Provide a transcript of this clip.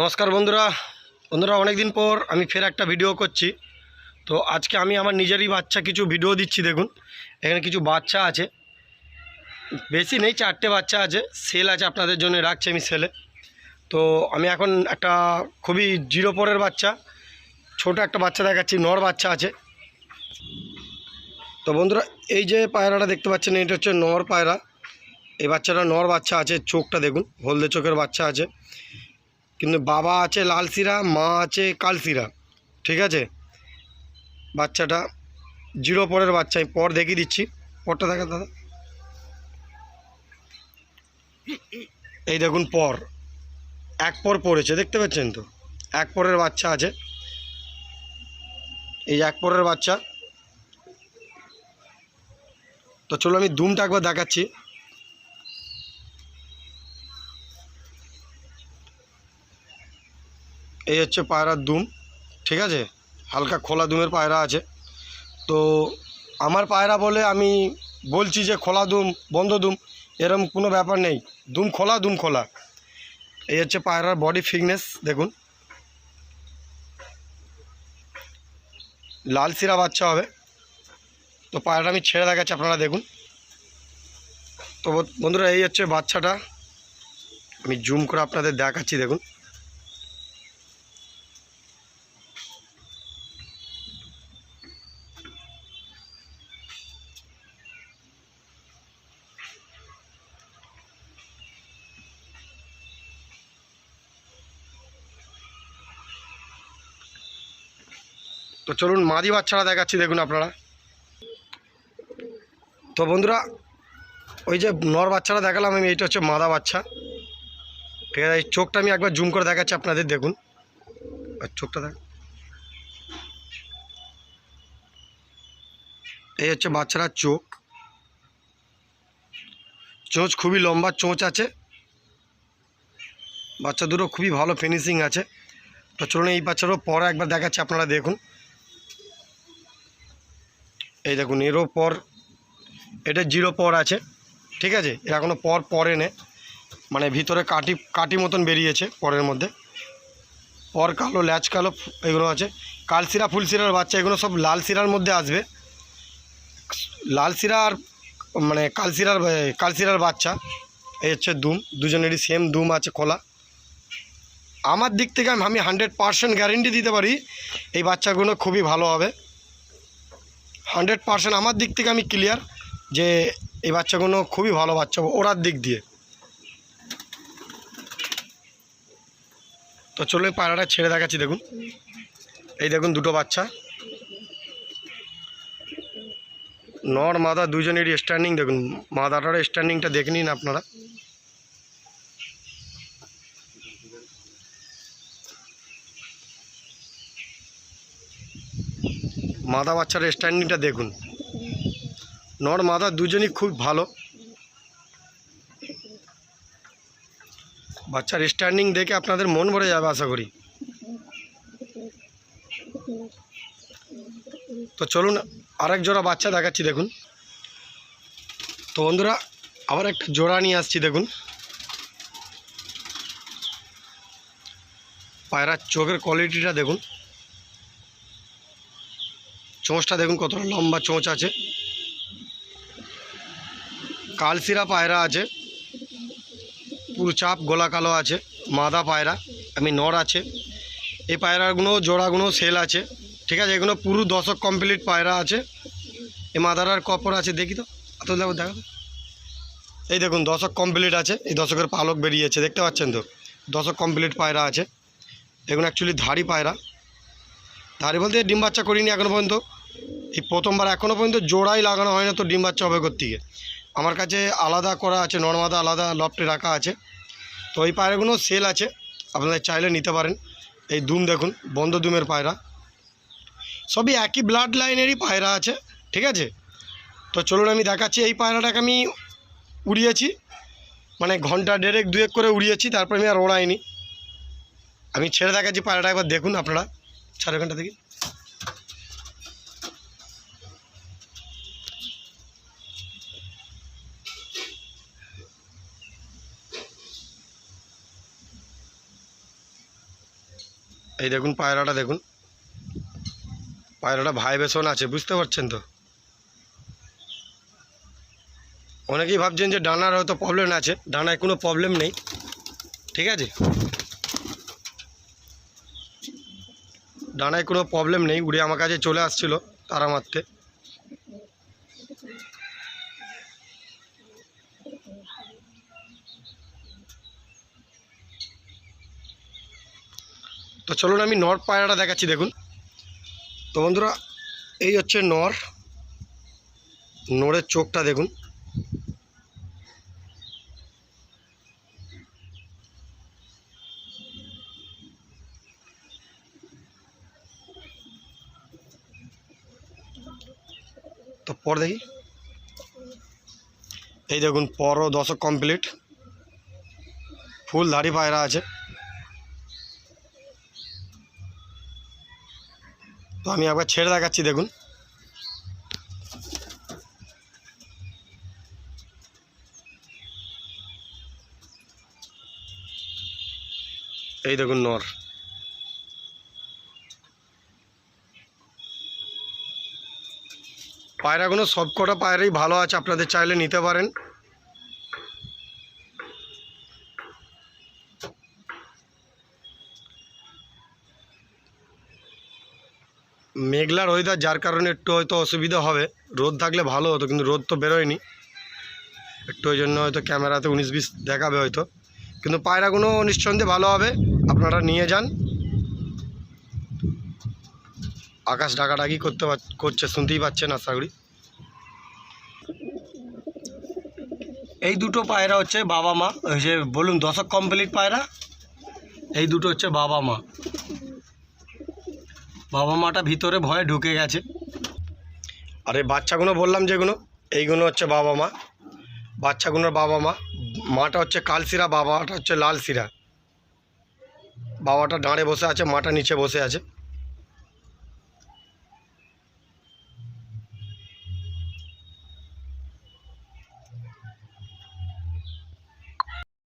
নমস্কার বন্ধুরা। বন্ধুরা অনেক দিন পর আমি ফের একটা ভিডিও করছি। তো আজকে আমি আমার নিজেরই বাচ্চা কিছু ভিডিও দিচ্ছি, দেখুন। এখানে কিছু বাচ্চা আছে। বেশি নেই, চারটে বাচ্চা আছে। সেল আছে আপনাদের জন্য, রাখছি আমি সেলে তো আমি এখন একটা খুবই জিরো পরের বাচ্চা। ছোট একটা বাচ্চা দেখাচ্ছি, নর বাচ্চা আছে। তো বন্ধুরা, এই যে পায়রাটা দেখতে পাচ্ছেন, এটা হচ্ছে নর পায়রা। এই বাচ্চাটা নর বাচ্চা আছে, চোখটা দেখুন, হলদে চোখের বাচ্চা আছে। কিন্তু বাবা আছে লাল সিরা মা আছে কাল সিরা ঠিক আছে? বাচ্চাটা জিরো পরের বাচ্চা, আমি পর দেখিয়ে দিচ্ছি। পরটা দেখা দাদা। এই দেখুন পর। এক পর পড়েছে, দেখতে পাচ্ছেন তো? এক পরের বাচ্চা আছে। এই এক পরের বাচ্চা। তো চলো আমি দুমটা একবার দেখাচ্ছি। এই হচ্ছে পায়রার দুম, ঠিক আছে? হালকা খোলা দুমের পায়রা আছে। তো আমার পায়রা বলে আমি বলছি যে খোলা দুম, বন্ধ দুম, এরম কোনো ব্যাপার নেই। দুম খোলা দুম খোলা। এই হচ্ছে পায়রার বডি ফিটনেস দেখুন। লাল সিরা বাচ্চা হবে। তো পায়রাটা আমি ছেড়ে দেখাচ্ছি, আপনারা দেখুন। তো বন্ধুরা, এই হচ্ছে বাচ্চাটা। আমি জুম করে আপনাদের দেখাচ্ছি, দেখুন। তো চলুন মাদি বাচ্চারা দেখাচ্ছি, দেখুন আপনারা। তো বন্ধুরা, ওই যে নর বাচ্চারা দেখালাম আমি, এইটা হচ্ছে মাদা বাচ্চা। ঠিক আছে, এই চোখটা আমি একবার জুম করে দেখাচ্ছি আপনাদের, দেখুন। আর চোখটা দেখ এই হচ্ছে বাচ্চারা চোখ। চোঁচ খুবই লম্বা চোঁচ আছে। বাচ্চা দুটো খুবই ভালো ফিনিশিং আছে। তো চলুন এই বাচ্চারও পরে একবার দেখাচ্ছি আপনারা, দেখুন। এই দেখুন, এরও পর, এটা জিরো পর আছে, ঠিক আছে? এর কোনো পর পরে নে। মানে ভিতরে কাটি কাটি মতন বেরিয়েছে পরের মধ্যে। পর কালো, ল্যাচ কালো, এগুলো আছে। কালসিরা ফুলসিরার বাচ্চা, এগুলো সব লাল সিরার মধ্যে আসবে। লাল সিরা আর মানে কালসিরার কালসিরার বাচ্চা। এই হচ্ছে দুম, দুজনেরই সেম দুম আছে খোলা। আমার দিক থেকে আমি হান্ড্রেড পারসেন্ট গ্যারেন্টি দিতে পারি, এই বাচ্চাগুলো খুবই ভালো হবে। হান্ড্রেড পারসেন্ট আমার দিক থেকে আমি ক্লিয়ার যে এই বাচ্চাগুলো খুবই ভালো বাচ্চা, ওরার দিক দিয়ে। তো চলো এই পায়রাটা ছেড়ে দেখাচ্ছি, দেখুন। এই দেখুন দুটো বাচ্চা। নর, মাদা দুজনেরই স্ট্যান্ডিং দেখুন। মাদাটার স্ট্যান্ডিংটা দেখে নিন আপনারা। মাদা বাচ্চার স্ট্যান্ডিংটা দেখুন। নর মাদা দুজনই খুব ভালো। বাচ্চার স্ট্যান্ডিং দেখে আপনাদের মন ভরে যাবে, আশা করি। তো চলুন, আরেক জোড়া বাচ্চা দেখাচ্ছি, দেখুন। তো বন্ধুরা, আবার একটা জোড়া নিয়ে আসছি, দেখুন। পায়রার চোখের কোয়ালিটিটা দেখুন। চোঁচটা দেখুন কতটা লম্বা চোঁচ আছে। কালসিরা পায়রা আছে। পুরো চাপ গোলা কালো আছে, মাদা পায়রা আমি নর আছে। এই পায়রাগুলো, জোড়াগুলো সেল আছে। ঠিক আছে, এগুলো পুরো দশক কমপ্লিট পায়রা আছে। এই মাদারার কপর আছে, দেখি তো। এত দেখো দেখো। এই দেখুন, দশক কমপ্লিট আছে। এই দশকের পালক বেরিয়েছে, দেখতে পাচ্ছেন তো? দশক কমপ্লিট পায়রা আছে। এগুলো অ্যাকচুয়ালি ধাড়ি পায়রা। ধাড়ি বলতে ডিম বাচ্চা করিনি এখনও পর্যন্ত। এই প্রথমবার এখনও পর্যন্ত জোড়াই লাগানো হয় না তো ডিম বাচ্চা হবে থেকে আমার কাছে আলাদা করা আছে, নর্মাদা আলাদা লফটে রাখা আছে। তো এই পায়রাগুলো সেল আছে আপনাদের চাইলে নিতে পারেন। এই দুম দেখুন, বন্ধ দুমের পায়রা। সবই একই ব্লাড লাইনেরই পায়রা আছে, ঠিক আছে? তো চলুন আমি দেখাচ্ছি, এই পায়রাটাকে আমি উড়িয়েছি। মানে ঘণ্টা দেড়েক দুয়েক করে উড়িয়েছি, তারপরে আমি আর ওড়াইনি। আমি ছেড়ে দেখাচ্ছি পায়রাটা, একবার দেখুন আপনারা। সাড়ে ঘণ্টা থেকে এই দেখুন পায়রাটা দেখুন। পায়রাটা ভাইবেশন আছে, বুঝতে পারছেন তো? অনেকেই ভাবছেন যে ডানার হয়তো প্রবলেম আছে, ডানায় কোনো প্রবলেম নেই। ঠিক আছে? ডানায় কোনো প্রবলেম নেই, উড়ে আমার কাছে চলে আসছিল তারা মারতে। তো চলুন আমি নর পায়রাটা দেখাচ্ছি, দেখুন। তো বন্ধুরা, এই হচ্ছে নর নরের চোখটা দেখুন। তো পর দেখি। এই দেখুন পরও দশক কমপ্লিট ফুল ধাড়ি পায়রা আছে। তো আমি একবার ছেড়ে দেখাচ্ছি, দেখুন। এই দেখুন নর। পায়রাগুলো সব কটা পায়রাই ভালো আছে, আপনাদের চাইলে নিতে পারেন। মেঘলার ওয়েদার যার কারণে একটু হয়তো অসুবিধা হবে। রোদ থাকলে ভালো হতো, কিন্তু রোদ তো বেরোয়নি। একটু ওই জন্য হয়তো ক্যামেরাতে উনিশ বিশ দেখাবে হয়তো। কিন্তু পায়রাগুলো নিঃসন্দেহে ভালো হবে, আপনারা নিয়ে যান। আকাশ ডাকাডাকি করতে করছে, শুনতেই পাচ্ছেন আশা করি এই দুটো পায়রা হচ্ছে বাবা মা ওই যে বলুন দশক কমপ্লিট পায়রা? এই দুটো হচ্ছে বাবা মা। বাবা মাটা ভিতরে ভয়ে ঢুকে গেছে। আর এই বাচ্চাগুলো বললাম যেগুলো, এইগুলো হচ্ছে বাবা মা। বাচ্চাগুলোর বাবা মা, মাটা হচ্ছে কালশিরা বাবাটা হচ্ছে লাল শিরা। বাবাটা দাঁড়ে বসে আছে, মাটা নিচে বসে আছে।